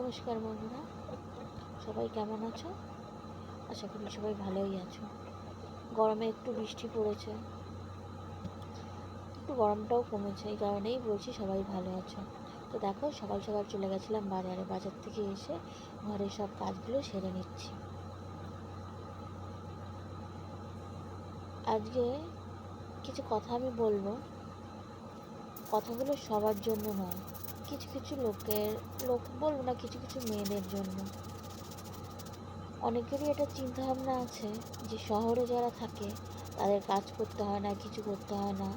নমস্কার বন্ধুরা। সবাই কেমন আছো? আশা করি সবাই ভালোই আছো। গরমে একটু বৃষ্টি পড়েছে। একটু গরমটাও কমেছে, এই কারণেই বলছি সবাই ভালো আছো। তো দেখো, সকাল সকাল চলে গেছিলাম বাজারে। বাজার থেকে এসে ঘরের সব কাজগুলো সেরে নিচ্ছি। আজকে কিছু কথা আমি বলব। কথাগুলো সবার জন্য নয়। কিছু কিছু লোকের, লোক বলব না কিছু কিছু মেয়েদের জন্য। অনেকেরই এটা চিন্তা ভাবনা আছে যে শহরে যারা থাকে, তাদের কাজ করতে হয় না, কিছু করতে হয় না,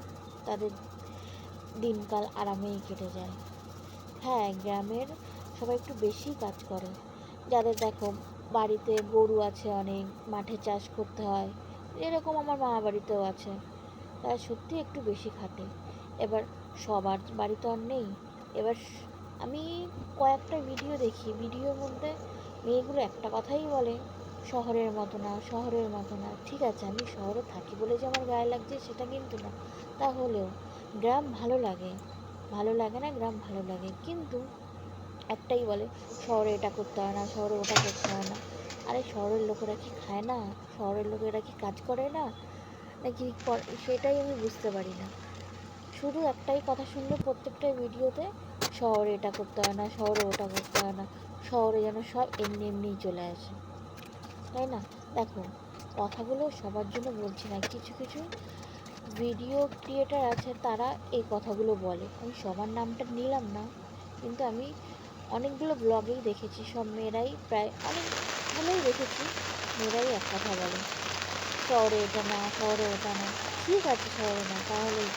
তাদের দিনকাল আরামেই কেটে যায়। হ্যাঁ গ্রামের সবাই একটু বেশি কাজ করে। যাদের দেখো, বাড়িতে গরু আছে অনেক, মাঠে চাষ করতে হয়, এরকম আমার মামা বাড়িতেও আছে। তারা সত্যি একটু বেশি খাটে। এবার সবার বাড়ি তো আর নেই। এবার আমি কয়েকটা ভিডিও দেখি। ভিডিওর মধ্যে মেয়েগুলো একটা কথাই বলে, শহরের মতো না, শহরের মতো না। ঠিক আছে, আমি শহরে থাকি বলে যে আমার গায়ে লাগছে সেটা কিন্তু না। তাহলেও গ্রাম ভালো লাগে ভালো লাগে না গ্রাম ভালো লাগে। কিন্তু একটাই বলে, শহরে এটা করতে হয় না, শহরে ওটা করতে হয় না। আরে শহরের লোকেরা কি খায় না? শহরের লোকেরা কি কাজ করে না? নাকি সেটাই আমি বুঝতে পারি না। শুধু একটাই কথা শুনলে প্রত্যেকটা ভিডিওতে, শহরে এটা করতে হয় না, শহরে ওটা করতে হয় না, শহরে যেন সব এমনি এমনিই চলে আসে। তাই না? দেখো, কথাগুলো সবার জন্য বলছি না, কিছু কিছু ভিডিও ক্রিয়েটার আছে তারা এই কথাগুলো বলে। আমি সবার নামটা নিলাম না, কিন্তু আমি অনেকগুলো ব্লগেই দেখেছি, সব মেয়েরাই প্রায় অনেক ভালোই দেখেছি, মেয়েরাই এক কথা বলে। শহরে এটা না, শহরে ওটা না, ঠিক আছে শহরে না, তাহলেই